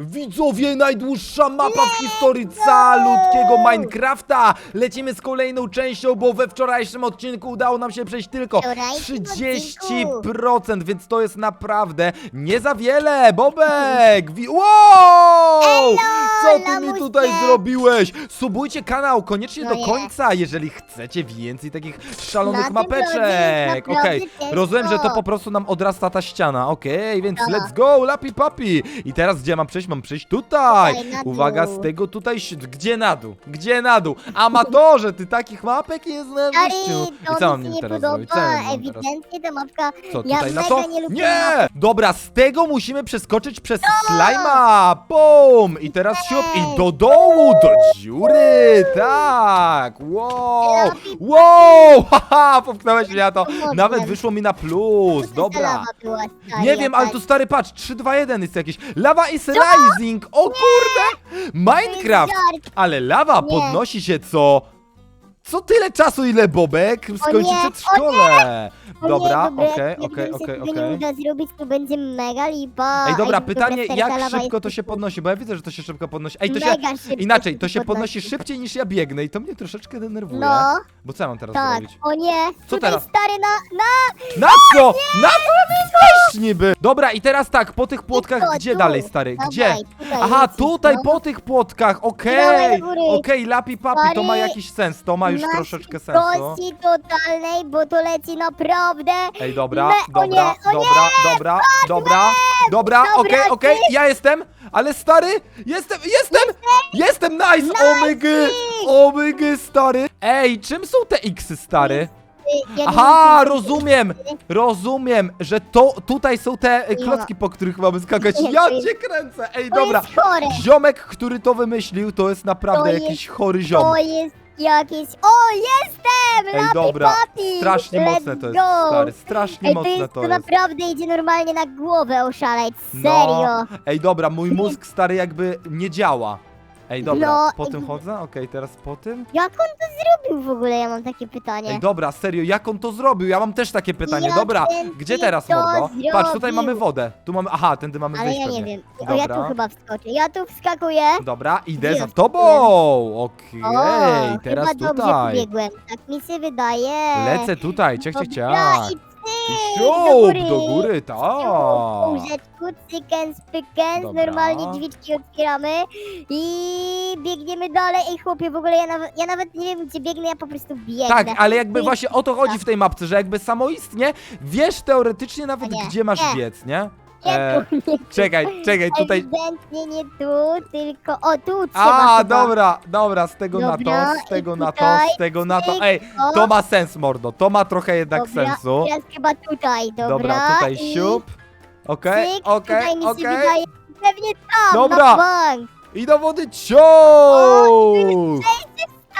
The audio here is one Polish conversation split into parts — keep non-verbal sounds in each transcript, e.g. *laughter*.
Widzowie, najdłuższa mapa w historii calutkiego Minecrafta! Lecimy z kolejną częścią, bo we wczorajszym odcinku udało nam się przejść tylko Wczorajszym 30%, więc to jest naprawdę nie za wiele! *laughs* Bobek! Wi wow! Co ty mi tutaj zrobiłeś? Subujcie kanał koniecznie No do nie. końca, jeżeli chcecie więcej takich szalonych Na tym mapeczek. naprawdę Okej, rozumiem, że to po prostu nam odrasta ta ściana. Okej, więc Dobra. let's go, lapi papi. I teraz gdzie mam przejść? Mam przejść tutaj. Tutaj, na dół. Uwaga, z tego tutaj. Gdzie na dół? Gdzie na dół? Amatorze, ty takich mapek nie życiu. Stary, I to co mam mi nim się nie teraz zrobić? Co ja mam teraz? ewidentnie ta mapka, Co ja tutaj na mega to? nie lubię mapy. Dobra, z tego musimy przeskoczyć przez slajma! Bum! I teraz siup i do dołu, do dziury! Tak! Wow! Wow! *laughs* Haha, popchnąłeś mnie na to! Nawet wyszło mi na plus! Dobra! Nie wiem, ale jakaś? tu stary, patrz, 3, 2, 1 jest jakieś. Lawa is rising! O kurde! Minecraft! Ale lawa podnosi się co? Co tyle czasu, ile Bobek skończy nie, przedszkole? O Dobra, okej, okej, okej, okej. uda zrobić, to będzie mega lipa. Ej, dobra, pytanie, jak szybko to się podnosi? Bo ja widzę, że to się szybko podnosi. Ej, to się... Mega szybko Inaczej, to się podnosi szybciej niż ja biegnę i to mnie troszeczkę denerwuje. No, Bo co ja mam teraz tak. zrobić? O nie, Co tutaj teraz? stary na, na... Na co? Na co wejść niby? Dobra, i teraz tak, po tych płotkach, gdzie tu. dalej, stary? Dawaj, Gdzie? tutaj Aha, lecisz, tutaj no. po tych płotkach, Dawaj okej, do góry. okej, lapi papi, to ma Stary, jakiś sens, to ma już Na troszeczkę sensu. szybkości totalnej, bo to leci naprawdę. Ej, dobra, Me- o dobra, nie, dobra, dobra, dobra, dobra, Dobra, okej, ty. okej, ja jestem, ale stary, jestem, jestem, jestem, nice, omygy, omygy, stary. Ej, czym są te X, stary? Ja nie Aha, wiem, rozumiem, rozumiem, że to, tutaj są te e, klocki, po których mamy skakać. Nie, Ja cię kręcę, ej, To dobra. jest chore. Ziomek, który to wymyślił, to jest naprawdę To jest- jakiś chory ziom. To jest jakieś... O, jestem! Ej, Lapi dobra, papi! strasznie Let's mocne to jest, go. stary, strasznie Ej, to mocne jest, to to jest. naprawdę idzie normalnie na głowę oszaleć, No. serio. Ej, dobra, mój mózg stary jakby nie działa. Ej, dobra, No, po tym chodzę? Okej, teraz po tym? Jak on to zrobił w ogóle? Ja mam takie pytanie. Ej, dobra, serio, jak on to zrobił? Ja mam też takie pytanie. Jak Dobra, ten gdzie typ teraz, to mordo? Patrz, tutaj zrobił? mamy wodę. Tu mamy, aha, tędy mamy Ale wyjść ja nie pewnie. wiem. O, ja tu Dobra. chyba wskoczę. Ja tu wskakuję. Dobra, idę za tobą! Okej, o, teraz chyba dobrze tutaj. pobiegłem. Tak mi się wydaje. Lecę tutaj, ciach, ciach, Dobra, ciach. i I siup, do góry, tak. Łóżeczku, cykens, pykens, Dobra. normalnie drzwiczki otwieramy i biegniemy dalej. Ej chłopie, w ogóle ja nawet, ja nawet nie wiem gdzie biegnę, ja po prostu biegnę. Tak, ale jakby właśnie o to chodzi w tej mapce, że jakby samoistnie wiesz teoretycznie nawet, nie, gdzie masz nie. biec, nie? Nie E, tu. czekaj, czekaj, tutaj... Ewidentnie nie tu, tylko o tu trzeba A, chyba. dobra, dobra, z tego na Dobra, to, z tego i na to, tutaj z tego na to. Ej, to ma sens, mordo, to ma trochę jednak Dobra, sensu. Teraz chyba tutaj, dobra. Dobra, tutaj i siup. Okej, cyk, okej, tutaj mi się okej. wydaje, pewnie tam, Dobra. na bank. I do wody ciąg!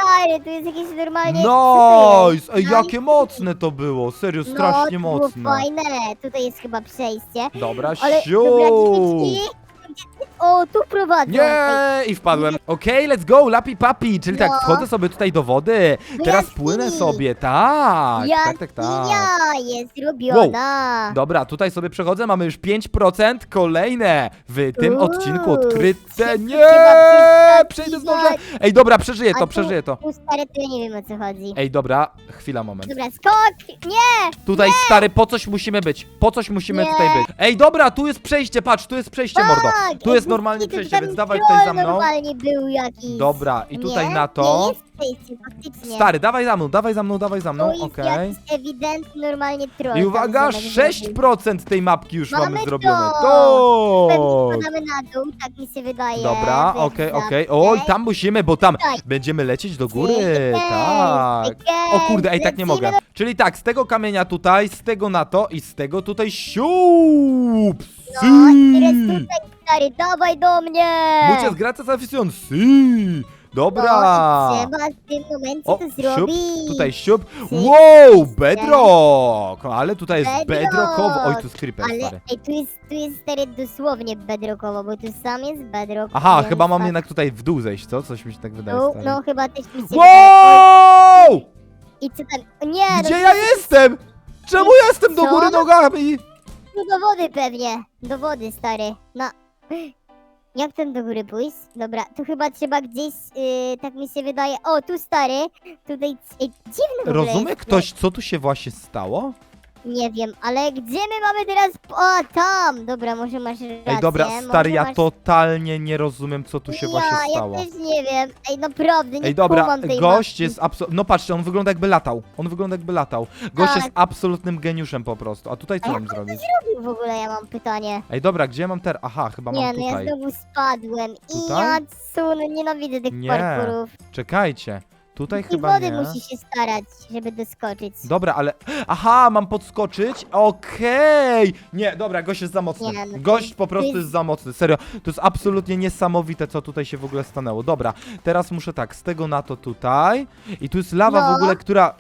Stary, tu jest jakieś normalnie... Nice! Ej, jakie mocne to było, serio, strasznie no, to było mocne. fajne, tutaj jest chyba przejście. Dobra, Ale, dobra, drzwiczki. O, tu prowadzą. Nie! I wpadłem. Okej, let's go, lapi papi, czyli tak, No. wchodzę sobie tutaj do wody. Do Teraz jaskini. płynę sobie, tak, tak, tak, tak. Jaskinia jest robiona. Dobra, tutaj sobie przechodzę, mamy już 5%, kolejne w tym Uuu, odcinku odkryte. wszyscy Nie! Przejdę zdążę. Ej, dobra, przeżyję to, tu- przeżyję to. Tu stary, ja nie wiem o co chodzi. Ej, dobra, chwila, moment. Dobra, skok! Nie! Tutaj, stary, po coś musimy być, po coś musimy Nie. tutaj być. Ej, dobra, tu jest przejście, patrz, tu jest przejście, mordo. Tak, Tu jest normalnie przejście, więc dawaj tutaj za mną. normalnie był jakiś. Dobra, i tutaj nie? na to. Nie jest faktycznie. Stary, dawaj za mną, dawaj za mną, dawaj za To mną, jest okej. jakiś ewidentny normalnie troll. I tam uwaga, ziomek 6% tej mapki już mamy, Mamy zrobione. to! Pewnie To! spadamy na dół, tak mi się wydaje. Dobra, więc okej, zawsze. okej. Oj, tam musimy, bo tam Tutaj. będziemy lecieć do góry. Tak. O kurde, ej, tak nie lecimy mogę. Czyli tak, z tego kamienia tutaj, z tego na to i z tego tutaj siup. No, teraz tutaj, stary, dawaj do mnie! Muchas gracias, afición. Sí. Dobra. No, trzeba w tym momencie O, to siup, zrobić. tutaj siup. Wow, bedrock. Ale tutaj jest Bedrock. bedrockowo. Oj, tu jest creeper, Ale stary. ej, tu jest, tu jest stary dosłownie bedrockowo, bo tu sam jest bedrock. Aha, chyba mam tak. jednak tutaj w dół zejść, co? Coś mi się tak wydaje, No, stary. no chyba też mi się wydaje. Wow! I co tam? O Nie, Gdzie no, ja jestem? Czemu jestem do Co? góry nogami? tu do wody pewnie. Do wody, stary. No. Jak ten do góry pójść? Dobra, tu chyba trzeba gdzieś, yy, tak mi się wydaje. O, tu stary. Tutaj. Ej, dziwny w ogóle Rozumie jest. ktoś, co tu się właśnie stało? Nie wiem, ale gdzie my mamy teraz. O, tam! Dobra, może masz rację. Ej, dobra, może stary, ja masz... totalnie nie rozumiem, co tu się ja, właśnie stało. Ja też nie wiem. Ej, naprawdę, nie Ej, dobra, kumam tej gość mapki. jest absolutnie. No patrzcie, on wygląda jakby latał. On wygląda jakby latał. Gość Tak. jest absolutnym geniuszem po prostu. A tutaj co A mam zrobić? W ogóle ja mam pytanie. Ej, dobra, gdzie ja mam ter? Aha, chyba Nie, mam no ja tutaj. znowu spadłem. I Tutaj? ja sun, nienawidzę tych Nie, parkurów. Czekajcie. Tutaj I chyba wody nie. musi się starać, żeby doskoczyć. Dobra, ale. Aha, mam podskoczyć? Okej! Nie, dobra, gość jest za mocny. Nie, no to Gość po prostu jest- jest za mocny. Serio, to jest absolutnie niesamowite, co tutaj się w ogóle stanęło. Dobra, teraz muszę tak, z tego na to tutaj. I tu jest lawa w No. ogóle, która.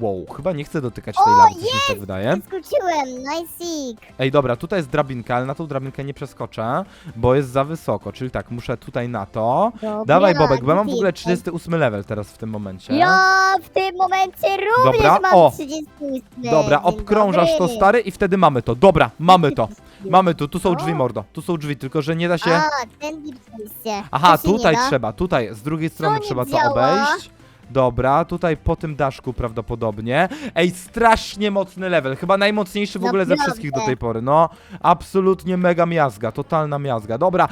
Wow, chyba nie chcę dotykać tej O, lawy, coś mi się tak wydaje. Skoczyłem, nice Ej, dobra, tutaj jest drabinka, ale na tą drabinkę nie przeskoczę, bo jest za wysoko, czyli tak, muszę tutaj na to. Dobra, Dawaj, Bobek, bo ja mam w ogóle jesteś? 38 level teraz w tym momencie. Ja w tym momencie również Dobra, mam o. 38. Dobra, Dzień obkrążasz to dobry. stary i wtedy mamy to. Dobra, mamy to. Mamy tu, tu są O. drzwi, mordo. Tu są drzwi, tylko że nie da się. Tędy przejście. Aha, To tutaj trzeba, tutaj, z drugiej strony nie trzeba to działa? obejść. Dobra, tutaj po tym daszku prawdopodobnie. Ej, strasznie mocny level. Chyba najmocniejszy w ogóle ze Naprawdę. wszystkich do tej pory. No, absolutnie mega miazga, totalna miazga. Dobra.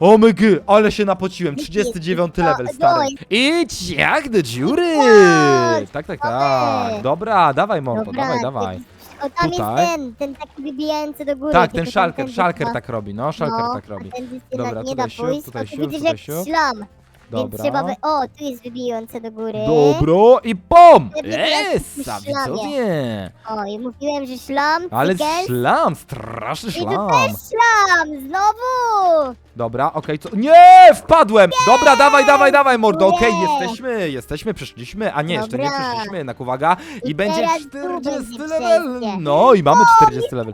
O mygy, ale się napociłem. 39 No, level, stary. i- Idź jak do dziury! Tak, tak, tak. Dobra, dawaj Dobra, dawaj, dawaj. O, tam Tutaj. jest ten, ten taki wybijający do góry. Tak, tylko ten szalker, tędy szalker chyba- tak robi, no, szalker no, tak robi. A się Dobra, na- nie tutaj da siup, pójść, tutaj siup, widzę, tutaj że siup. jest szlam. Więc Dobra. trzeba by... O, tu jest wybijające do góry. Dobro i pom! Teraz Esa, w widzowie! O, i mówiłem, że szlam, Ale cykel. szlam, straszny I tu szlam. też szlam, znowu! Dobra, okej, co? Nie! Wpadłem! Dobra, dawaj, dawaj, dawaj, mordo, okej, Nie. jesteśmy, jesteśmy, przeszliśmy, a nie, jeszcze nie Dobra. przeszliśmy, jednak uwaga. I, I będzie teraz tu 40 będzie level! przejście. No i mamy 40 level.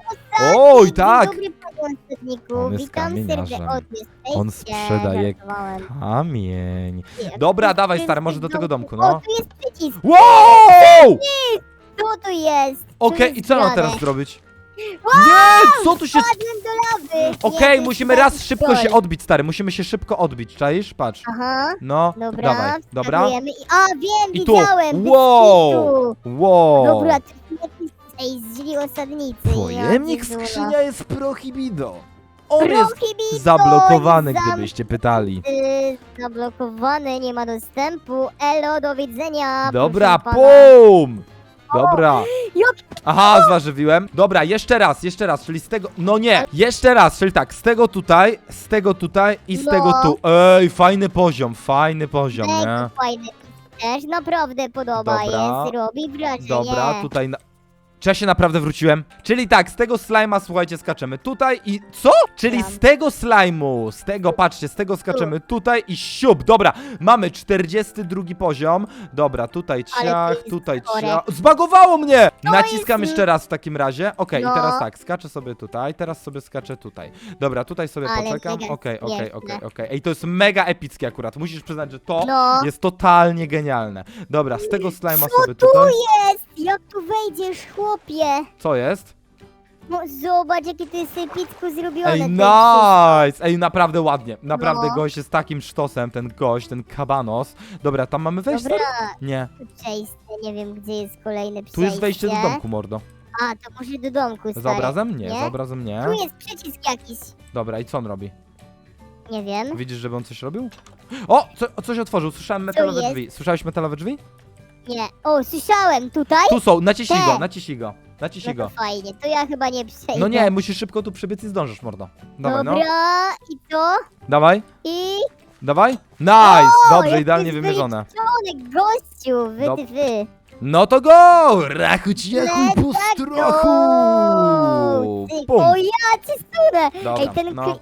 Oj, Dzień tak! Dobry panie ostatniku, On jest witam kamieniarzem. serdecznie. O, jesteście, On sprzedaje żartowałem. Kamień. Nie, Dobra, dawaj, stary, może do tego domku, O, no. tu jest przycisk, Wow! tu tu jest. Tu Okej, jest i co mam teraz zrobić? Nie, co tu się... Do lawy. Okej, Jezus, musimy taki raz szybko się odbić, stary, musimy się szybko odbić, czaisz? Patrz. Aha, No, dobra, dawaj, dobra. wskakujemy I, a, wiem, I tu, widziałem, bez wow, kitu. wow. Dobra, to osadnicy. Pojemnik skrzynia jest prohibido. On jest zablokowany, jest gdybyście pytali. Zablokowany, nie ma dostępu. Elo, do widzenia. Dobra, proszę pana. pum! Dobra. Aha, zważywiłem. Dobra, jeszcze raz, jeszcze raz, czyli z tego... No nie, jeszcze raz, czyli tak, z tego tutaj, z tego tutaj i z No. tego tu. Ej, fajny poziom, fajny poziom, nie? Fajny. Też naprawdę podoba Dobra. jest, robi wrażenie. Dobra, tutaj na... Czy ja się naprawdę wróciłem? Czyli tak, z tego slajma, słuchajcie, skaczemy tutaj i... Co? Czyli Tam. z tego slajmu, z tego, patrzcie, z tego skaczemy tutaj i siup. Dobra, mamy 42 poziom. Dobra, tutaj ciach, tutaj chore. ciach. Zbagowało mnie! To Naciskam jest- jeszcze raz w takim razie. Okej, No. i teraz tak, skaczę sobie tutaj, teraz sobie skaczę tutaj. Dobra, tutaj sobie Ale poczekam. mega Okej, okej, śmieszne. okej, okej. Ej, to jest mega epickie akurat. Musisz przyznać, że to No. jest totalnie genialne. Dobra, z tego slajma Co sobie tu tutaj. jest? Jak tu wejdziesz, chłopie? Co jest? No, zobacz, jakie to jest epicku zrobione. Ej, nice! Ej, naprawdę ładnie. Naprawdę No. gość jest takim sztosem, ten gość, ten kabanos. Dobra, tam mamy wejście? Dobra, Nie. tu przejście, nie wiem, gdzie jest kolejne przejście. Tu jest wejście do domku, mordo. A, to może do domku, stary. Za obrazem? Nie, nie? za obrazem nie. Tu jest przycisk jakiś. Dobra, i co on robi? Nie wiem. Widzisz, żeby on coś robił? O! Co, o, coś otworzył, słyszałem metalowe jest? drzwi. Słyszałeś metalowe drzwi? Nie. O, słyszałem, tutaj? Tu są, naciśnij Te. go, naciśnij go. Naciśnij No go. to fajnie, to ja chyba nie przejdę. No nie, musisz szybko tu przybiec i zdążysz, mordo. Dawaj, Dobra, no. i to, Dawaj, i... dawaj. Nice! O, Dobrze, jak idealnie jest wymierzone. wyliczony gościu, wy Dob- ty wy. No to go! Rachu ciachu i Let's po strachu! Pum! O, ja cię stunę! Dobra, Ej, ten no. kli-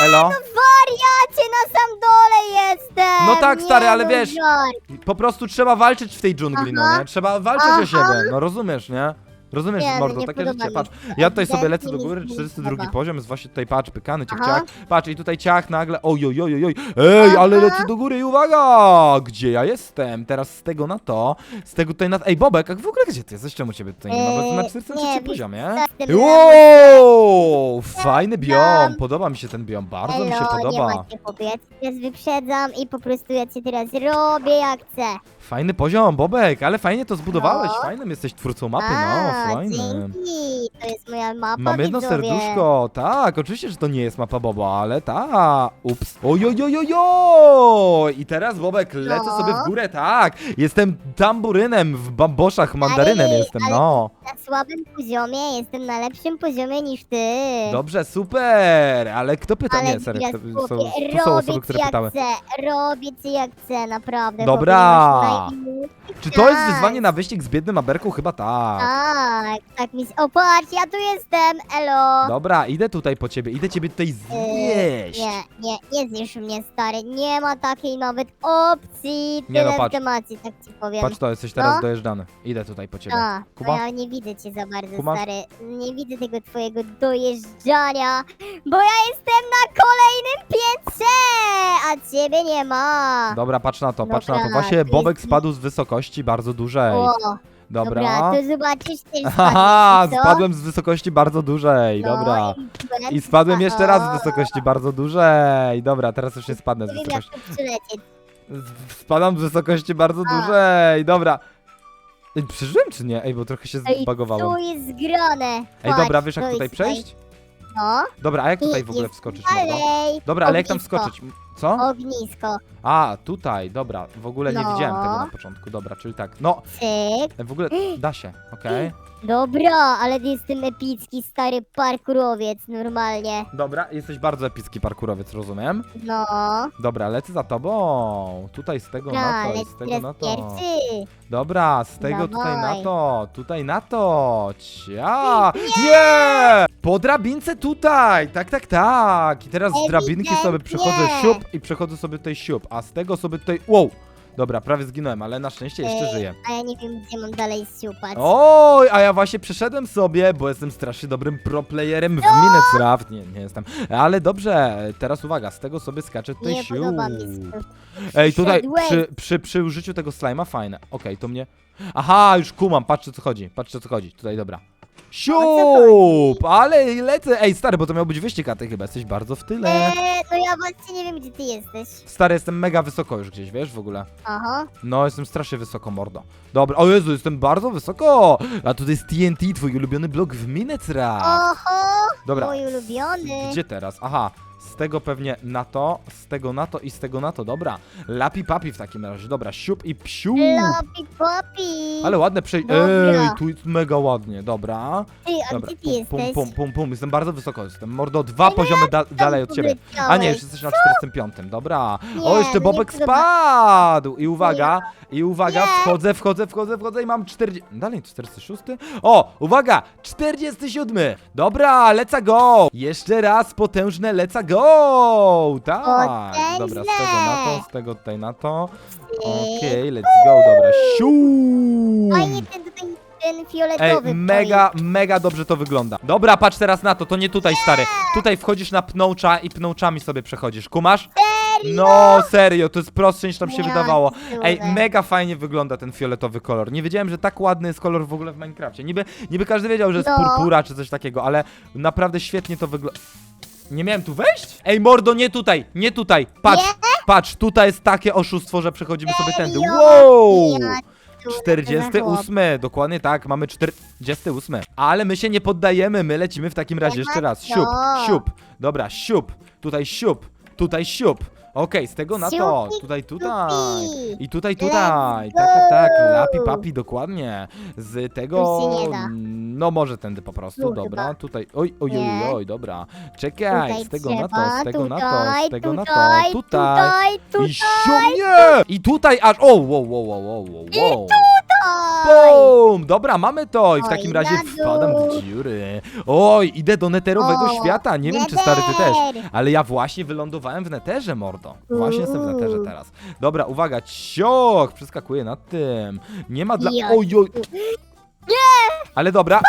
Elo? wariacie, na sam dole jestem! No tak, stary, Nie, ale no wiesz, żart. Po prostu trzeba walczyć w tej dżungli, no Aha. nie? Trzeba walczyć o Aha. siebie, no rozumiesz, nie? Rozumiesz, Nie, no mordo, nie takie podoba życie, mi patrz. się. Ja tutaj sobie lecę Ewidentnie do mi góry, się nie 402 podoba. poziom, jest właśnie tutaj, patrz, pykany, ciach, Aha. ciach. Patrz, i tutaj ciach nagle, oj, oj, oj, oj, oj. Ej, ale Aha. lecę do góry i uwaga! Gdzie ja jestem? Teraz z tego na to, z tego tutaj na... Ej, Bobek, a w ogóle gdzie ty jesteś? Czemu ciebie tutaj nie ma? Bo ty na Eee, 403 nie, poziomie. ten Wow! Fajny biom, podoba mi się ten biom, bardzo mi się Elo, nie podoba. macie. Teraz wyprzedzam i po prostu ja cię teraz robię jak chcę. Fajny poziom, Bobek, ale fajnie to zbudowałeś, No. fajnym jesteś twórcą mapy, A, no, fajnym. dzięki. To jest moja mapa, Mam jedno widzowie. serduszko, tak, oczywiście, że to nie jest mapa Boba, ale ta, ups. Ojojojojoj! I teraz Bobek, lecę No. sobie w górę, tak. Jestem tamburynem, w bamboszach mandarynem jestem, ale- no. Na słabym poziomie, jestem na lepszym poziomie niż ty. Dobrze, super, ale kto pyta? Ale Nie, serio, kto, są, tu są osoby, które jak pytały. chcę, robię ci jak chcę, naprawdę. Dobra. chłopie, masz Czy to jest Tak. wyzwanie na wyścig z biednym aberką? Chyba tak. Tak, tak mi... O, patrz, ja tu jestem, elo. Dobra, idę tutaj po ciebie, idę ciebie tutaj zjeść. Nie, nie, nie zjesz mnie, stary. Nie ma takiej nawet opcji. Nie no, Tyle patrz. tak ci powiem. Patrz to, jesteś teraz No. dojeżdżany. Idę tutaj po ciebie. A, bo Kuba? ja nie widzę cię za bardzo, Kumasz? stary. Nie widzę tego twojego dojeżdżania, bo ja jestem na kolejnym piętrze, a ciebie nie ma. Dobra, patrz na to, patrz na to. Dobra, Właśnie ty Bobek spadł z wysokości bardzo dużej. O, Dobra. dobra, to zobaczysz *laughs* spadniesz, co? spadłem z wysokości bardzo dużej, No, dobra. i- spadłem jeszcze raz z wysokości bardzo dużej. Dobra, teraz już nie spadnę z wysokości. Spadam z wysokości bardzo dużej, dobra. Ej, Przeżyłem czy nie? Ej, bo trochę się zbagowałem. tu jest zgrane. Ej, dobra, wiesz jak tutaj przejść? No, Dobra, a jak tutaj w ogóle wskoczyć można? Dobra, ale jak tam wskoczyć? Co? Ognisko, A, tutaj, dobra. W ogóle nie No. widziałem tego na początku, dobra, czyli tak. No, cyk. w ogóle da się, okej. Dobra, ale ty jestem epicki, stary parkurowiec, normalnie. Dobra, jesteś bardzo epicki parkurowiec, rozumiem. No, Dobra, lecę za tobą. Tutaj z tego na dobra, to i z tego teraz na to. pierwszy. Dobra, z tego tutaj na Dawaj. to, tutaj na to. Cia! Nie! Po drabince tutaj! Tak, tak, tak. I teraz z drabinki sobie przechodzę siup i przechodzę sobie tutaj siup, a z tego sobie tutaj... Wow! Dobra, prawie zginąłem, ale na szczęście jeszcze Ej, żyję. A ja nie wiem, gdzie mam dalej siupać. Oj, a ja właśnie przeszedłem sobie, bo jestem strasznie dobrym pro playerem w Minecraft. Nie, nie jestem. Ale dobrze, teraz uwaga, z tego sobie skaczę tutaj nie siup. podoba mi się. Ej, tutaj Wszedłeś. przy, przy, przy użyciu tego slajma fajne. Okej, to mnie... Aha, już kumam, patrzcie co chodzi, patrzcie co chodzi. Tutaj, dobra. Siup! Ale lecę! Ej, stary, bo to miał być wyścig, a ty chyba jesteś bardzo w tyle. Eee, no ja właśnie nie wiem, gdzie ty jesteś. Stary, jestem mega wysoko już gdzieś, wiesz, w ogóle. Aha. No, jestem strasznie wysoko, mordo. Dobra, o Jezu, jestem bardzo wysoko! A tutaj jest TNT, twój ulubiony blok w Minecraft. Oho, Dobra, mój ulubiony. Gdzie teraz? Aha, z tego pewnie na to, z tego na to i z tego na to, dobra. Lapi papi w takim razie, dobra, siup i psiu. Lopi popi. Ale ładne przejście. Dobra. Ej, tu jest mega ładnie, dobra. Ty, a Dobra, gdzie ty pum, jesteś? pum, pum, pum, pum, jestem bardzo wysoko, jestem mordo dwa poziomy da dalej od ciebie. A nie, już jesteś na 45, dobra. Nie, o, jeszcze no nie Bobek podoba- spadł! I uwaga, i uwaga, wchodzę, wchodzę, wchodzę, wchodzę i mam 40... Dalej 46? O, uwaga, 47! Dobra, leca go! Jeszcze raz potężne leca go! Tak, dobra, z tego na to, z tego tutaj na to. Okej, let's go, dobra, siu! Fajnie ten tutaj, ten fioletowy Ej, mega, mega dobrze to wygląda. Dobra, patrz teraz na to, to nie tutaj, stary. Tutaj wchodzisz na pnącza i pnączami sobie przechodzisz. Kumasz? No, serio, to jest prostsze niż tam się wydawało. Ej, mega fajnie wygląda ten fioletowy kolor. Nie wiedziałem, że tak ładny jest kolor w ogóle w Minecrafcie. Niby, niby każdy wiedział, że jest No. purpura czy coś takiego, ale naprawdę świetnie to wygląda. Nie miałem tu wejść? Ej, mordo, nie tutaj, nie tutaj. Patrz, patrz, tutaj jest takie oszustwo, że przechodzimy sobie tędy. Wow! Ja tu, to za chłop. 48, dokładnie tak, mamy 48. Ale my się nie poddajemy, my lecimy w takim razie jeszcze raz. Siup, No. siup. Dobra, siup. Tutaj siup, tutaj siup. Okej, z tego na to, Siupi, tutaj, tutaj. I tutaj, Let's tutaj. Tak, tak, tak. go. Lapi, papi, dokładnie. Z tego. Tu się nie da. No może tędy po prostu, Tu dobra. chyba. Tutaj. Oj, oj, oj, Nie. oj, dobra. Czekaj, Tutaj z tego na to, trzeba, z tego na tutaj, to, z tego na to, tutaj, tutaj. tutaj, I siumnie! I tutaj aż. O, wow, wow, wow, wow, wow, wow. tutaj. Bum! Dobra, mamy to i w Oj, takim razie na dół. wpadam w dziury. Oj, idę do neterowego O, świata. Nie wiem, czy stary ty też. Ale ja właśnie wylądowałem w neterze, mordo. Właśnie jestem w neterze teraz. Dobra, uwaga, cioch! Przeskakuję nad tym. Nie ma dla... Oj, oj. Ale dobra,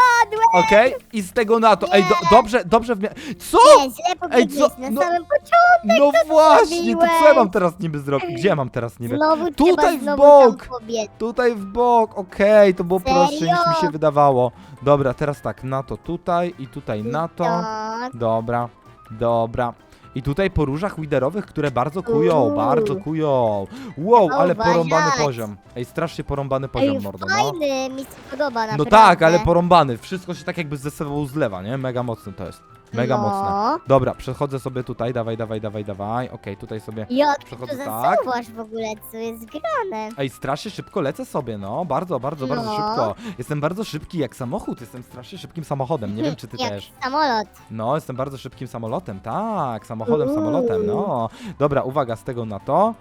okej, i z tego na to, ej, do, dobrze, dobrze w mia- Co? Nie, źle powiedziałeś co? na No- samym początku. No właśnie, to co ja zrobiłeś? mam teraz niby zrobić? Gdzie ja mam teraz niby? Znowu Tutaj trzeba w znowu bok. tam pobiec. Tutaj w bok, okej, to było prostsze niż mi się wydawało. Dobra, teraz tak, na to tutaj i tutaj na to. Tak. Dobra, dobra. I tutaj po różach widerowych, które bardzo kują, Uuu. bardzo kują. Wow, ale porąbany poziom. Ej, strasznie porąbany poziom, Ej, mordo, no. fajny, mi się podoba naprawdę. No tak, ale porąbany. Wszystko się tak jakby ze sobą zlewa, nie? Mega mocne to jest. Mega no. mocne. Dobra, przechodzę sobie tutaj, dawaj, dawaj, dawaj, dawaj. Okej, tutaj sobie... Jak ty to Przechodzę tak. zasuwasz w ogóle, co jest grane? Ej, strasznie szybko lecę sobie, no. Bardzo, bardzo, bardzo No. szybko. Jestem bardzo szybki jak samochód. Jestem strasznie szybkim samochodem. Nie wiem, czy ty *laughs* Jak też. samolot. No, jestem bardzo szybkim samolotem, tak. Samochodem, Uuu. samolotem, no. Dobra, uwaga, z tego na to.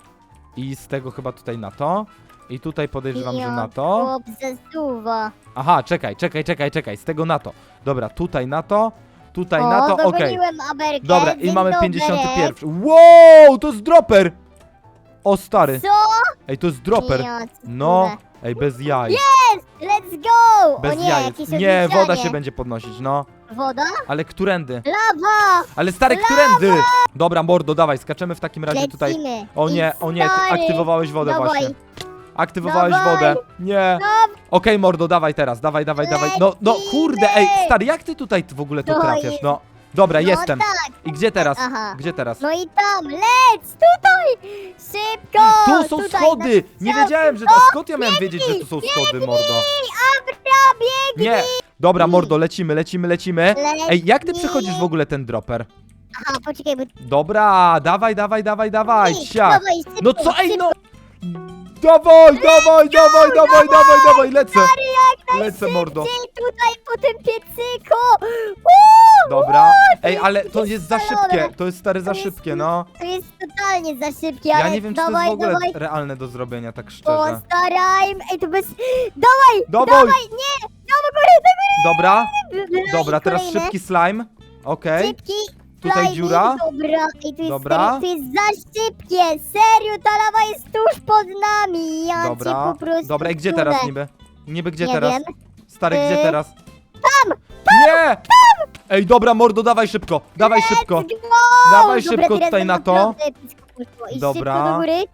I z tego chyba tutaj na to. I tutaj podejrzewam, że na to. Chłop zasuwa. Aha, czekaj, czekaj, czekaj, czekaj. Z tego na to. Dobra, tutaj na to. Tutaj o, na to, okej. dogoniłem Aberkę. Dobra, i dzień mamy dobry. 51. Wow, to jest dropper! O stary. Co? Ej, to jest dropper. Ja, co No, kurde. ej, bez jaj. Let's go! Bez o nie, jaj. jakieś Nie, woda się będzie podnosić, no. Woda? Ale którędy? Lawa! Ale stary, którędy? Dobra, mordo, dawaj, skaczemy w takim razie tutaj. Lecimy. O nie, o nie, ty aktywowałeś wodę Dawaj. właśnie. Aktywowałeś Dawaj. wodę. Nie. Okej, mordo, dawaj teraz, dawaj, dawaj, dawaj. No, no, kurde, ej, stary, jak ty tutaj w ogóle to To trafiasz? jest- No, dobra, No jestem. tak, I gdzie teraz? aha. Gdzie teraz? No i tam, leć! Tutaj! Szybko! Tu są tutaj, schody! na Nie wiedziałem, że... A skąd ja miałem wiedzieć, że tu są schody, mordo? Abra, biegnij! Nie! Dobra, mordo, lecimy, lecimy, lecimy. Ej, jak ty przechodzisz w ogóle ten dropper? Aha, poczekaj, bo... Dobra, dawaj, dawaj, dawaj, dawaj, Ej, siak. dawaj, szybko, No co, ej, no! Dawaj, dawaj, dawaj, dawaj, dawaj, dawaj, lecę! Lecę, mordo. Szybciej tutaj po tym piecyku! Uuu, Dobra. Ej, ale to jest za szalone. szybkie, to jest stary za To jest- szybkie, no. To jest totalnie za szybkie, Ja ale nie wiem, czy to dawaj, jest w ogóle dawaj, realne do zrobienia, tak szczerze. postarajmy. Ej, to bez... Dawaj, Dawaj! dawaj, nie! Do góry, do Dobra, dobra, teraz kolejne. szybki slime. Okej. Szybki. Tutaj slajdy. dziura. Dobra, ej, to jest, Dobra. Serio, to jest za szybkie. Serio, ta lawa jest tuż pod nami. Ja cię Dobra, po prostu dobra, i gdzie czuję. teraz niby? Niby gdzie Nie teraz? wiem. Stary, gdzie Y, teraz? Tam! Nie! Ej, dobra, mordo, dawaj szybko, dawaj szybko. Let's go! Dawaj szybko teraz tutaj na to. naprawdę blisko poszło. I Dobra. szybko do góry.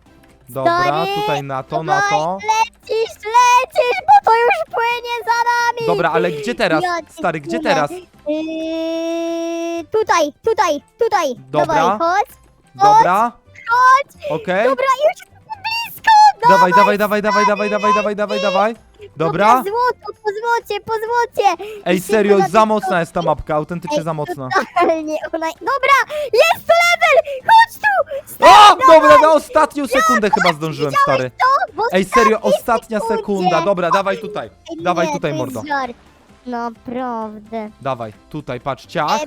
Dobra, Stary, tutaj na to, na to. Lecisz, lecisz, to już płynie za nami. Dobra, ale gdzie teraz? Ja cię Stary, gdzie teraz? Yy, tutaj, tutaj, tutaj. Dobra. Dawaj, chodź. Dobra. Okej. Dobra, już Dawaj, dawaj, dawaj, dawaj, dawaj, dawaj, dawaj, dawaj, dawaj. Dobra. Złoto, po złocie, po złocie. Ej, serio, za mocna jest ta mapka, autentycznie za mocna. Totalnie, ona... Dobra, jest to level! Chodź tu! O, dobra, na ostatnią sekundę chyba zdążyłem, stary. To, bo Ej, serio, ostatnia sekundzie. sekunda. Dobra, dawaj tutaj. Ej, Dawaj nie, tutaj, to jest mordo. żart. Naprawdę. Dawaj, tutaj, patrz, ciach.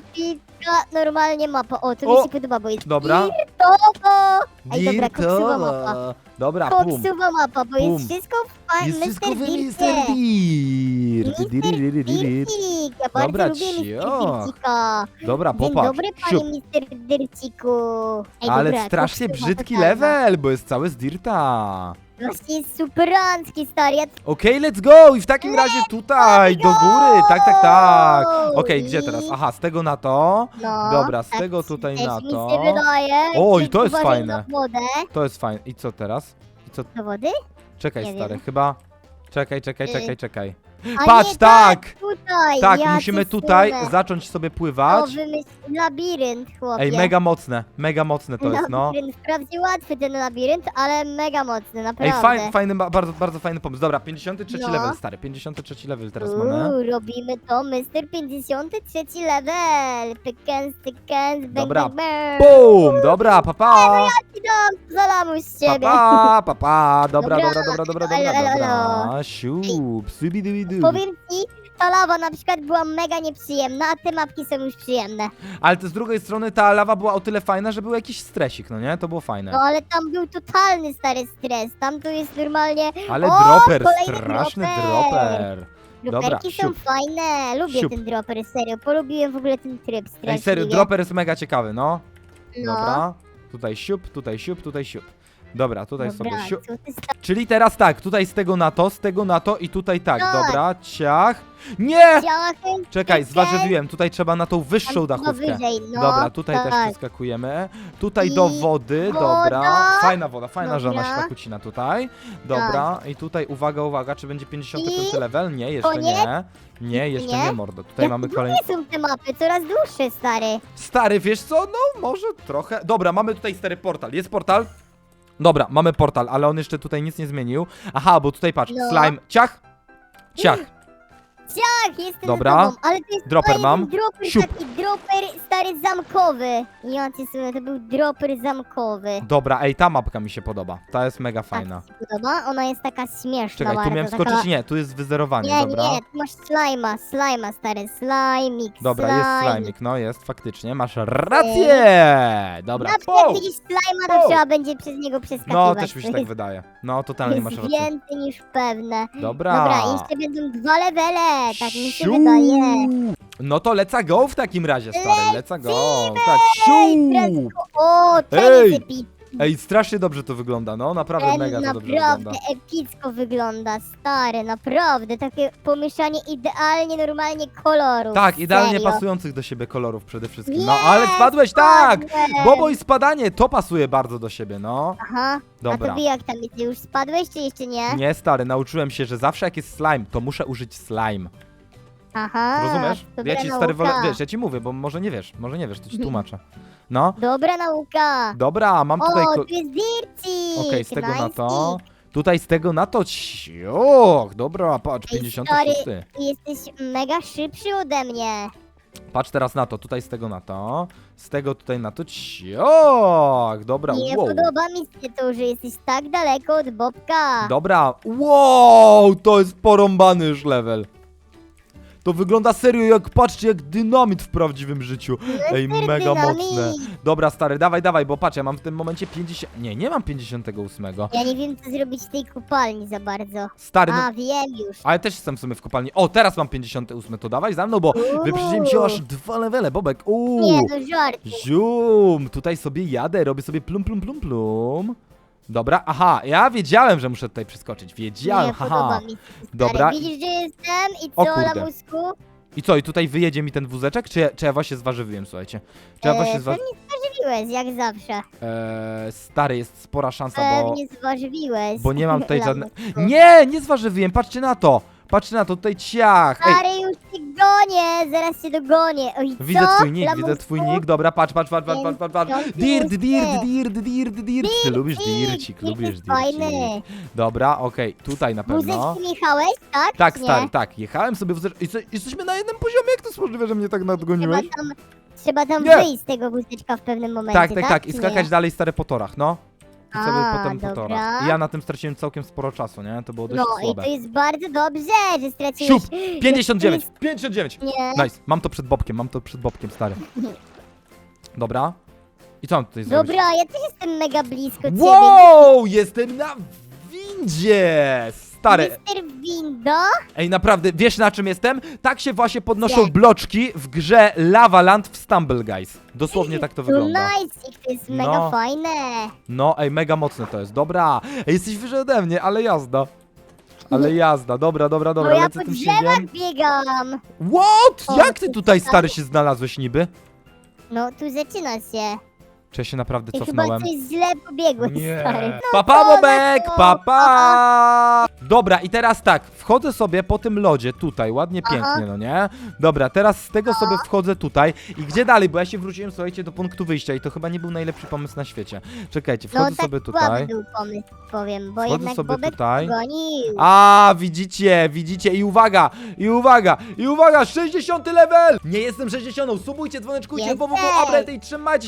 Epicka, normalnie mapa. O, to O, mi się podoba, bo jest dobra. dirtowo. Ej, dobra, koksuwa mapa. Dirtowa. Dobra, pum. Koksuwa mapa, bo Pum. jest wszystko w Jest wszystko w Mr. Mr. Dirt. Mr. Dirt. Dircik, ja bardzo Dobra, lubię Mr. cio. Dircika. Dobra, Dzień popatrz. dobry, Siup. panie Mr. Dirciku. Ej, Ale dobra, strasznie brzydki totalna. level, bo jest cały z Dirta. Właśnie jest superancki, stary. Ja Okej, let's go! I w takim razie tutaj, do góry, tak, tak, tak. Okej, gdzie teraz? Aha, z tego na to. No, Dobra, z tak tego tutaj też na mi to. się wydaje. Oj, Ty to jest uważaj fajne. Na wodę. To jest fajne. I co teraz? I co? Do wody? Czekaj, Nie stary, wiem. chyba. Czekaj, czekaj, Y, czekaj, czekaj. A Patrz, nie, tak! Tutaj, Tak, ja musimy tutaj zacząć sobie O, pływać. wymyśl labirynt, chłopie. Ej, mega mocne, mega mocne to jest, no. Labirynt, wprawdzie łatwy ten labirynt, ale mega mocny, Ej, naprawdę. fajny, fajny, ba- bardzo, bardzo fajny pomysł. Dobra, 53 No. level, stary, 53 level teraz mamy. Uuu, robimy to, Mr. 53 level. Pykens, tykens, bang, Dobra. bang, bang. Bum! Dobra, papa! I dam zalamu z ciebie. pa, pa, pa. Dobra, Dobra, dobra, dobra, dobra, elo, dobra, elo, dobra. elo. Siup, Powiem ci, ta lawa na przykład była mega nieprzyjemna, a te mapki są już przyjemne. Ale to z drugiej strony ta lawa była o tyle fajna, że był jakiś stresik, no nie? To było fajne. No ale tam był totalny stary stres, tam to jest normalnie... Ale o, dropper, kolejny straszny dropper. Dobra, Droperki są siup. fajne, lubię Siup. ten dropper, serio, polubiłem w ogóle ten tryb strasznie. Ej, serio, dropper jest mega ciekawy, no. No. Dobra. Tutaj siup, tutaj siup, tutaj siup. Dobra, tutaj Dobra, sobie siu... co ty sta- Czyli teraz tak, tutaj z tego na to, z tego na to i tutaj tak, Tak. dobra, ciach. Nie! Czekaj, zważywiłem, tutaj trzeba na tą wyższą dachówkę. wyżej, no, Dobra, tutaj też tak. przeskakujemy. Tutaj I do wody, woda. dobra. Fajna woda, fajna Dobra. Tak. żona szlakucina tutaj. Dobra, i tutaj uwaga, uwaga, czy będzie 55 I level? Nie, jeszcze koniec? nie. Nie, jeszcze nie, Nie? mordo. Tutaj Jak mamy kolejny. są te mapy, coraz dłuższe, stary. Stary, wiesz co? No, może trochę. Dobra, mamy tutaj stary portal. Jest portal? Dobra, mamy portal, ale on jeszcze tutaj nic nie zmienił. Aha, bo tutaj patrz, No. slime, ciach, ciach. Tak, jestem Dobra. za tobą, ale to jest Dropper fajny mam. Dropper, Siup. taki dropper stary zamkowy. Ja cię słuchaj, to był dropper zamkowy. Dobra, ej, ta mapka mi się podoba. Ta jest mega fajna. Tak, ci się podoba? Ona jest taka śmieszna Czekaj, tu bardzo, miałem taka... skoczyć? Nie, tu jest wyzerowanie, Nie, dobra. nie, tu masz slajma, slajma, stary, slajmik, Dobra, slime. jest slimik, no jest, faktycznie, masz rację! Dobra, Pow! jak widzisz slajma, to Pow! trzeba będzie przez niego przeskakiwać. No, też mi się To tak jest- *laughs* wydaje. No, totalnie masz jest rację. więcej niż pewne. Dobra. Dobra, jeszcze będą dwa levele, tak mi się Siu! wydaje. No to leca go w takim razie, stary, leca go. Tak, siu! O, ten Ej, epicki. Ej, strasznie dobrze to wygląda, no, naprawdę Ten mega to dobrze naprawdę wygląda. epicko wygląda, stary, naprawdę. Takie pomieszanie idealnie, normalnie kolorów. Tak, idealnie serio. pasujących do siebie kolorów przede wszystkim. No, ale spadłeś, tak! spadłem. Bobo i spadanie, to pasuje bardzo do siebie, no. Aha, a Dobra. to wy jak tam jest? Już spadłeś, czy jeszcze nie? Nie, stary, nauczyłem się, że zawsze jak jest slime, to muszę użyć slime. Aha, Rozumiesz? dobra Ja ci stary wolę, wiesz, ja ci mówię, bo może nie wiesz, może nie wiesz, to ci tłumaczę. No, Dobra nauka. dobra, mam tutaj... O, tu jest Dircik. Okej, z tego na to. Tutaj z tego na to. Ciuch, dobra, patrz, Ej, 56. Jesteś mega szybszy ode mnie. Patrz teraz na to, tutaj z tego na to. Z tego tutaj na to. Ciuch, dobra, Nie wow. podoba mi się to, że jesteś tak daleko od Bobka. Dobra, wow, to jest porąbany już level. To wygląda serio jak, patrzcie, jak dynamit w prawdziwym życiu. Ej, mega dynamit. mocne. Dobra, stary, dawaj, dawaj, bo patrz, ja mam w tym momencie 50... Nie, nie mam 58. Ja nie wiem, co zrobić w tej kopalni za bardzo. Stary, no A, wiem już. Ale też jestem w sumie w kopalni. O, teraz mam 58, to dawaj za mną, bo wyprzedziłem cię aż dwa levele, Bobek. Nie, Uuu, to żart. zium, tutaj sobie jadę, robię sobie plum, plum, plum, plum. Dobra, aha, ja wiedziałem, że muszę tutaj przeskoczyć, wiedziałem, nie haha. podoba mi się. Stary. Dobra. Widzisz, że jestem i O co, kurde. lamusku? I co, i tutaj wyjedzie mi ten wózeczek, czy, ja- czy ja właśnie zważywiłem, słuchajcie? Czy ja właśnie Eee, zwa... Pewnie zważywiłeś, jak zawsze. Eee, stary, jest spora szansa, bo... Pewnie zważywiłeś. Bo nie mam *laughs* tutaj żadne... lamusku. Nie, nie zważywiłem, patrzcie na to! Patrzcie na to, tutaj ciach! Ej, Stary, już cię gonię, zaraz cię dogonię. Oj, Widzę twój nick, widzę twój nick, dobra, patrz, patrz, patrz, patrz, patrz, patrz, patrz. Piękny Dirt, dirt, dirt, dirt, dirt. Ty lubisz Dircik, dircik, Dircik lubisz jest fajny. dircik. Dobra, okej, tutaj na pewno. Wózeczkiem jechałeś, tak? Tak, czy nie? stary, tak, jechałem sobie. I co, Jesteśmy na jednym poziomie, jak to jest możliwe, że mnie tak Trzeba nadgoniłeś? tam, trzeba tam Nie. wyjść z tego wózeczka w pewnym momencie, Tak, tak, tak, i czy skakać dalej stare po torach, no. A, potem po dobra. I ja na tym straciłem całkiem sporo czasu, nie? To było dość No i słabe. to jest bardzo dobrze, że straciłeś... Siup, *laughs* 59, 59. Nie. Nice, mam to przed Bobkiem, mam to przed Bobkiem, stary. *laughs* Dobra. I co mam tutaj zrobić? Dobra, ja też jestem mega blisko ciebie. Wow, jestem na windzie! Stary, Mister Window? ej naprawdę, wiesz na czym jestem? Tak się właśnie podnoszą bloczki w grze Lava Land w Stumble Guys. Dosłownie tak to wygląda. nice, to jest mega No. fajne. No, ej, mega mocne to jest. Dobra, ej, jesteś wyżej ode mnie, ale jazda. Ale jazda, dobra, dobra, dobra, Bo ja lecę po tym drzewach śniegiem. biegam. What? O, Jak ty tutaj, stary, się znalazłeś niby? No, tu zaczyna się. Czy ja się naprawdę Ty chyba cofnąłem? coś źle pobiegłeś, stary. No Papa Bobek, no to. papa! Dobra, i teraz tak, wchodzę sobie po tym lodzie tutaj, ładnie, Aha. pięknie, no nie? Dobra, teraz z tego sobie wchodzę tutaj i gdzie dalej, bo ja się wróciłem, słuchajcie, do punktu wyjścia i to chyba nie był najlepszy pomysł na świecie. Czekajcie, No wchodzę tak sobie słaby tutaj. był pomysł, powiem, bo Wchodzę jednak sobie Bobek tutaj. gonił. A, widzicie, widzicie i uwaga, i uwaga, i uwaga, 60 level! Nie jestem 60, subujcie, dzwoneczkujcie, Jesteś. www, update i trzymajcie